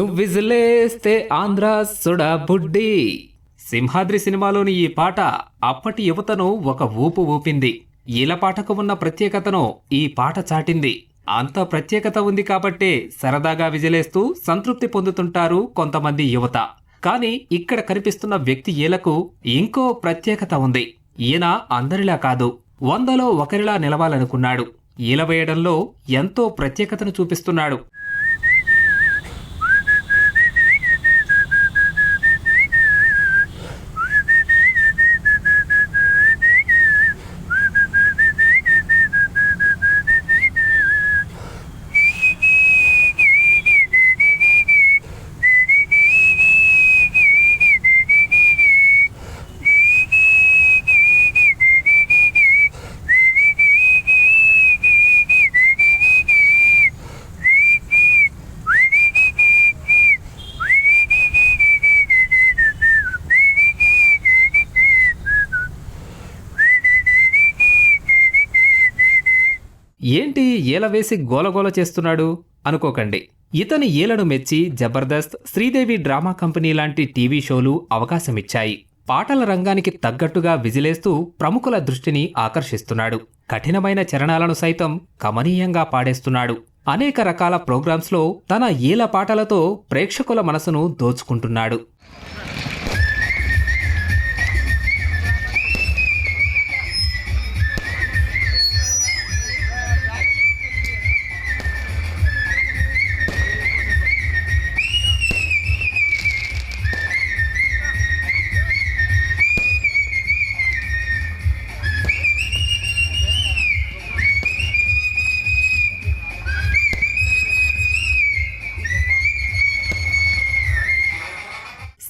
నువ్విజిలేస్తే ఆంధ్ర సుడా బుడ్డి. సింహాద్రి సినిమాలోని ఈ పాట అప్పటి యువతను ఒక ఊపు ఊపింది. ఈల పాటకు ఉన్న ప్రత్యేకతను ఈ పాట చాటింది. అంత ప్రత్యేకత ఉంది కాబట్టే సరదాగా విజిలేస్తూ సంతృప్తి పొందుతుంటారు కొంతమంది యువత. కానీ ఇక్కడ కనిపిస్తున్న వ్యక్తి ఈలకు ఇంకో ప్రత్యేకత ఉంది. ఈయన అందరిలా కాదు. వందలో ఒకరిలా నిలవాలనుకున్నాడు. ఈల వేయడంలో ఎంతో ప్రత్యేకతను చూపిస్తున్నాడు. ఏంటి ఈల వేసి గోలగోల చేస్తున్నాడు? అనుకోకండి. ఇతని ఈలను మెచ్చి జబర్దస్త్ శ్రీదేవి డ్రామా కంపెనీ లాంటి టీవీ షోలు అవకాశమిచ్చాయి. పాటల రంగానికి తగ్గట్టుగా విజిలేస్తూ ప్రముఖుల దృష్టిని ఆకర్షిస్తున్నాడు. కఠినమైన చరణాలను సైతం కమనీయంగా పాడేస్తున్నాడు. అనేక రకాల ప్రోగ్రామ్స్లో తన ఈల పాటలతో ప్రేక్షకుల మనసును దోచుకుంటున్నాడు.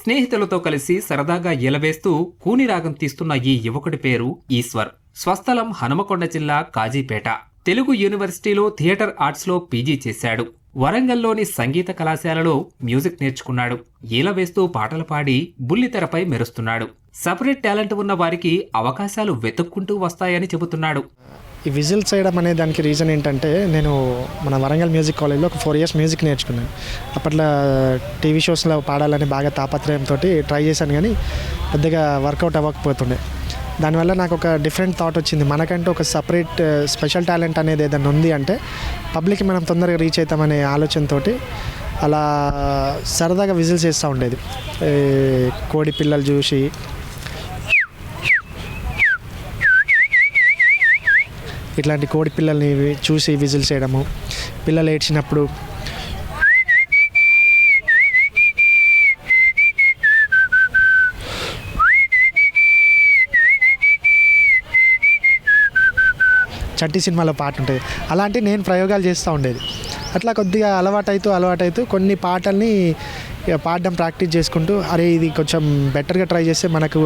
స్నేహితులతో కలిసి సరదాగా ఎలవేస్తూ కూని రాగం తీస్తున్న ఈ యువకుడి పేరు ఈశ్వర్. స్వస్థలం హనుమకొండ జిల్లా కాజీపేట. తెలుగు యూనివర్సిటీలో థియేటర్ ఆర్ట్స్లో పీజీ చేశాడు. వరంగల్లోని సంగీత కళాశాలలో మ్యూజిక్ నేర్చుకున్నాడు. ఈలవేస్తూ పాటలు పాడి బుల్లితెరపై మెరుస్తున్నాడు. సపరేట్ టాలెంట్ ఉన్న వారికి అవకాశాలు వెతుక్కుంటూ వస్తాయని చెబుతున్నాడు. ఈ విజిల్ చేయడం అనే దానికి రీజన్ ఏంటంటే నేను మన వరంగల్ మ్యూజిక్ కాలేజ్లో ఒక ఫోర్ ఇయర్స్ మ్యూజిక్ నేర్చుకున్నాను. అప్పట్లో టీవీ షోస్లో పాడాలని బాగా తాపత్రయంతో ట్రై చేశాను కానీ పెద్దగా వర్కౌట్ అవ్వకపోతుండే. దానివల్ల నాకు ఒక డిఫరెంట్ థాట్ వచ్చింది. మనకంటే ఒక సపరేట్ స్పెషల్ టాలెంట్ అనేది ఏదైనా ఉంది అంటే పబ్లిక్కి మనం తొందరగా రీచ్ అవుతామనే ఆలోచనతో అలా సరదాగా విజిల్ చేస్తూ ఉండేది. కోడి పిల్లలు చూసి ఇట్లాంటి కోడి పిల్లల్ని చూసి విజిల్ చేయడము. పిల్లలు ఏడ్చినప్పుడు చట్టి సినిమాలో పాట ఉంటుంది. అలాంటి నేను ప్రయోగాలు చేస్తూ ఉండేది. అట్లా కొద్దిగా అలవాటైతూ అలవాటైతూ కొన్ని పాటల్ని పాడడం ప్రాక్టీస్ చేసుకుంటూ అరే ఇది కొంచెం బెటర్గా ట్రై చేస్తే మనకు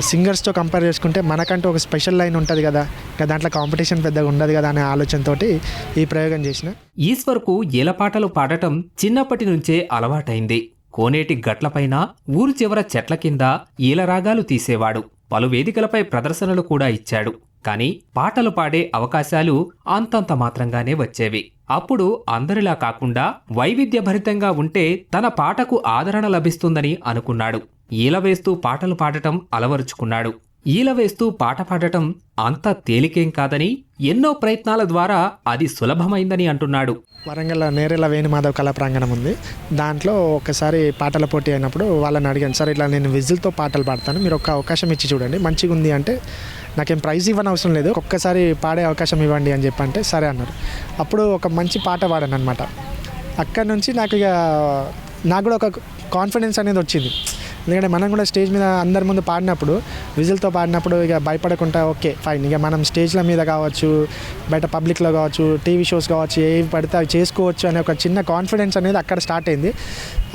సింగర్స్తో కంపేర్ చేసుకుంటే మనకంటూ ఒక స్పెషల్ లైన్ ఉంటుంది కదా. ఇంకా దాంట్లో కాంపిటీషన్ పెద్దగా ఉండదు కదా అనే ఆలోచనతోటి ఈ ప్రయోగం చేసిన. ఈశ్వర్కు ఈల పాటలు పాడటం చిన్నప్పటి నుంచే అలవాటైంది. కోనేటి గట్లపైన ఊరు చివర చెట్ల కింద ఈలరాగాలు తీసేవాడు. పలు వేదికలపై ప్రదర్శనలు కూడా ఇచ్చాడు. కానీ పాటలు పాడే అవకాశాలు అంతంత మాత్రంగానే వచ్చేవి. అప్పుడు అందరిలా కాకుండా వైవిధ్యభరితంగా ఉంటే తన పాటకు ఆదరణ లభిస్తుందని అనుకున్నాడు. ఈల వేస్తూ పాటలు పాడటం అలవరుచుకున్నాడు. ఈల వేస్తూ పాట పాడటం అంత తేలికేం కాదని ఎన్నో ప్రయత్నాల ద్వారా అది సులభమైందని అంటున్నాడు. వరంగల్ నేరేల వేణుమాధవ్ కళా ప్రాంగణం ఉంది. దాంట్లో ఒకసారి పాటల పోటీ అయినప్పుడు వాళ్ళని అడిగాను సార్ ఇట్లా నేను విజిల్తో పాటలు పాడతాను మీరు ఒక అవకాశం ఇచ్చి చూడండి మంచిగా ఉంది అంటే నాకేం ప్రైజ్ ఇవ్వని అవసరం లేదు ఒక్కసారి పాడే అవకాశం ఇవ్వండి అని చెప్పంటే సరే అన్నారు. అప్పుడు ఒక మంచి పాట పాడాను అనమాట అక్కడి నుంచి నాకు ఇక నాకు కూడా ఒక కాన్ఫిడెన్స్ అనేది వచ్చింది. ఎందుకంటే మనం కూడా స్టేజ్ మీద అందరి ముందు పాడినప్పుడు విజిల్తో పాడినప్పుడు ఇక భయపడకుండా ఓకే ఫైన్. ఇక మనం స్టేజ్ల మీద కావచ్చు బయట పబ్లిక్లో కావచ్చు టీవీ షోస్ కావచ్చు ఏవి పడితే అవి చేసుకోవచ్చు అనే ఒక చిన్న కాన్ఫిడెన్స్ అనేది అక్కడ స్టార్ట్ అయింది.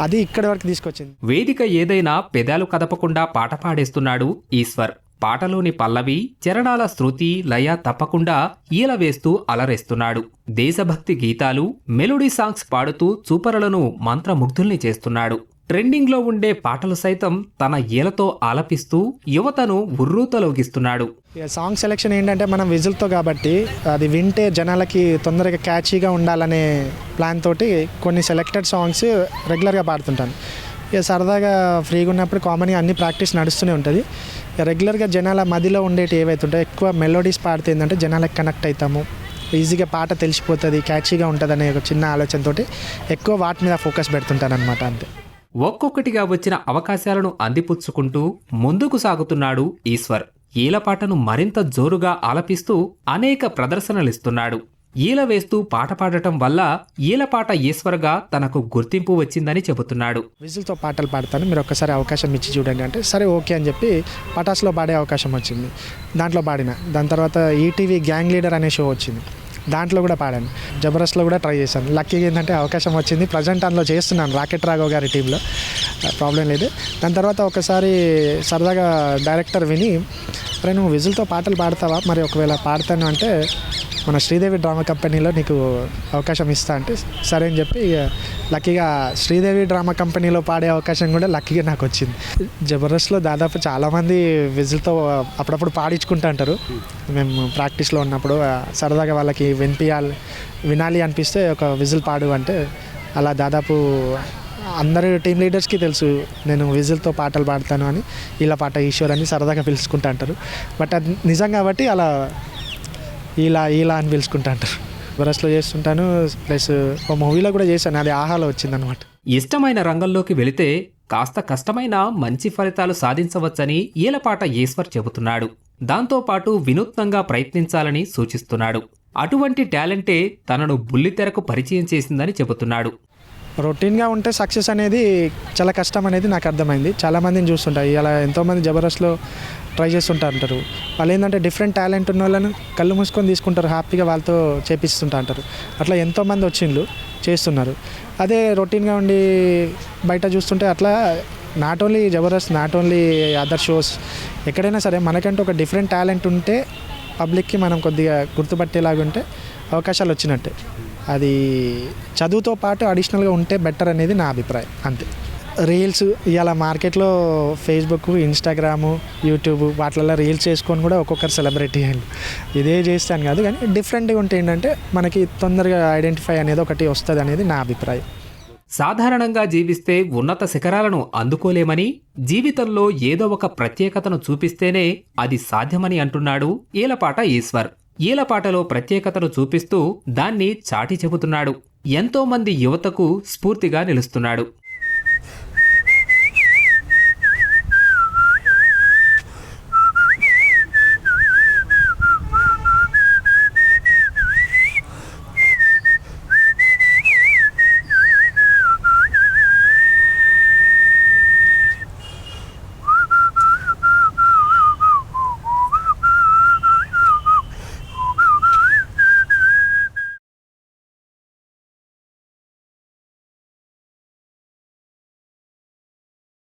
అది ఇక్కడ వరకు తీసుకొచ్చింది. వేదిక ఏదైనా పెదాలు కదపకుండా పాట పాడేస్తున్నాడు ఈశ్వర్. పాటలోని పల్లవి చరణాల శృతి లయ తప్పకుండా ఈల వేస్తూ అలరేస్తున్నాడు. దేశభక్తి గీతాలు మెలోడీ సాంగ్స్ పాడుతూ చూపరలను మంత్రముగ్ధుల్ని చేస్తున్నాడు. ట్రెండింగ్లో ఉండే పాటలు సైతం తన ఏలతో ఆలపిస్తూ యువతను ఉర్రూతలోగిస్తున్నాడు. ఇక సాంగ్ సెలెక్షన్ ఏంటంటే మనం విజిల్తో కాబట్టి అది వింటే జనాలకి తొందరగా క్యాచీగా ఉండాలనే ప్లాన్ తోటి కొన్ని సెలెక్టెడ్ సాంగ్స్ రెగ్యులర్గా పాడుతుంటాను. ఇక సరదాగా ఫ్రీగా ఉన్నప్పుడు కామన్గా అన్ని ప్రాక్టీస్ నడుస్తూనే ఉంటుంది. రెగ్యులర్గా జనాల మదిలో ఉండేటి ఏవైతే ఉంటాయో ఎక్కువ మెలోడీస్ పాడితే ఏంటంటే జనాలకు కనెక్ట్ అవుతాము ఈజీగా పాట తెలిసిపోతుంది క్యాచీగా ఉంటుంది అనే ఒక చిన్న ఆలోచనతోటి ఎక్కువ వాటి మీద ఫోకస్ పెడుతుంటాను అనమాట అంతే. ఒక్కొక్కటిగా వచ్చిన అవకాశాలను అందిపుచ్చుకుంటూ ముందుకు సాగుతున్నాడు ఈశ్వర్. ఈలపాటను మరింత జోరుగా ఆలపిస్తూ అనేక ప్రదర్శనలిస్తున్నాడు. ఈల వేస్తూ పాట పాడటం వల్ల ఈలపాట ఈశ్వర్గా తనకు గుర్తింపు వచ్చిందని చెబుతున్నాడు. విజిల్తో పాటలు పాడతాను. మీరు ఒక్కసారి అవకాశం ఇచ్చి చూడండి అంటే సరే ఓకే అని చెప్పి పటాస్లో పాడే అవకాశం వచ్చింది. దాంట్లో పాడిన. దాని తర్వాత ఈటీవీ గ్యాంగ్ లీడర్ అనే షో వచ్చింది. దాంట్లో కూడా పాడాను. జబర్దస్త్లో కూడా ట్రై చేశాను. లక్కీగా ఏంటంటే అవకాశం వచ్చింది. ప్రజెంట్ అందులో చేస్తున్నాను. రాకెట్ రాఘవ్ గారి టీంలో ప్రాబ్లం లేదు. దాని తర్వాత ఒకసారి సరదాగా డైరెక్టర్ విని అరే నువ్వు విజిల్తో పాటలు పాడతావా? మరి ఒకవేళ పాడతాను అంటే మన శ్రీదేవి డ్రామా కంపెనీలో నీకు అవకాశం ఇస్తా అంటే సరే అని చెప్పి ఇక లక్కీగా శ్రీదేవి డ్రామా కంపెనీలో పాడే అవకాశం కూడా లక్కీగా నాకు వచ్చింది. జబర్దస్త్లో దాదాపు చాలామంది విజిల్తో అప్పుడప్పుడు పాడించుకుంటూ అంటారు మేము ప్రాక్టీస్లో ఉన్నప్పుడు సరదాగా వాళ్ళకి వినిపించాలి వినాలి అనిపిస్తే ఒక విజిల్ పాడు అంటే అలా దాదాపు అందరు టీం లీడర్స్కి తెలుసు నేను విజిల్తో పాటలు పాడతాను అని ఇలా పాట ఈశ్వర్ అని సరదాగా పిలుచుకుంటా అంటారు బట్ అది నిజం కాబట్టి అలా ఇలా ఇలా అని పిలుచుకుంటా అంటారు బరస్లో చేస్తుంటాను ప్లస్ ఒక మూవీలో కూడా చేశాను అది ఆహాలో వచ్చిందనమాట ఇష్టమైన రంగంలోకి వెళితే కాస్త కష్టమైన మంచి ఫలితాలు సాధించవచ్చని ఈలపాట ఈశ్వర్ చెబుతున్నాడు. దాంతోపాటు వినూత్నంగా ప్రయత్నించాలని సూచిస్తున్నాడు. అటువంటి టాలెంటే తనను బుల్లితెరకు పరిచయం చేసిందని చెబుతున్నాడు. రొటీన్గా ఉంటే సక్సెస్ అనేది చాలా కష్టం అనేది నాకు అర్థమైంది. చాలామందిని చూస్తుంటాయి ఇలా ఎంతోమంది జబర్దస్త్లో ట్రై చేస్తుంటా అంటారు. వాళ్ళు ఏంటంటే డిఫరెంట్ టాలెంట్ ఉన్న వాళ్ళను కళ్ళు మూసుకొని తీసుకుంటారు హ్యాపీగా వాళ్ళతో చేపిస్తుంటా అంటారు. అట్లా ఎంతోమంది వచ్చిండ్రు చేస్తున్నారు. అదే రొటీన్గా ఉండి బయట చూస్తుంటే అట్లా not only Jabardasth not only other shows ఎక్కడైనా సరే మనకంటూ ఒక డిఫరెంట్ టాలెంట్ ఉంటే పబ్లిక్కి మనం కొద్దిగా గుర్తుపట్టేలాగా ఉంటే అవకాశాలు వచ్చినట్టే. అది చదువుతో పాటు అడిషనల్గా ఉంటే బెటర్ అనేది నా అభిప్రాయం. అంతే. రీల్స్ ఇలా మార్కెట్లో ఫేస్బుక్ ఇన్స్టాగ్రాము యూట్యూబ్ వాటిలలో రీల్స్ చేసుకొని కూడా ఒక్కొక్కరు సెలబ్రిటీ అండి. ఇదే చేస్తాను కాదు కానీ డిఫరెంట్గా ఉంటే ఏంటంటే మనకి తొందరగా ఐడెంటిఫై అనేది ఒకటి వస్తుంది అనేది నా అభిప్రాయం. సాధారణంగా జీవిస్తే ఉన్నత శిఖరాలను అందుకోలేమని జీవితంలో ఏదో ఒక ప్రత్యేకతను చూపిస్తేనే అది సాధ్యమని అంటున్నాడు ఈలపాట ఈశ్వర్. ఈలపాటలో ప్రత్యేకతను చూపిస్తూ దాన్ని చాటి చెబుతున్నాడు. ఎంతోమంది యువతకు స్ఫూర్తిగా నిలుస్తున్నాడు.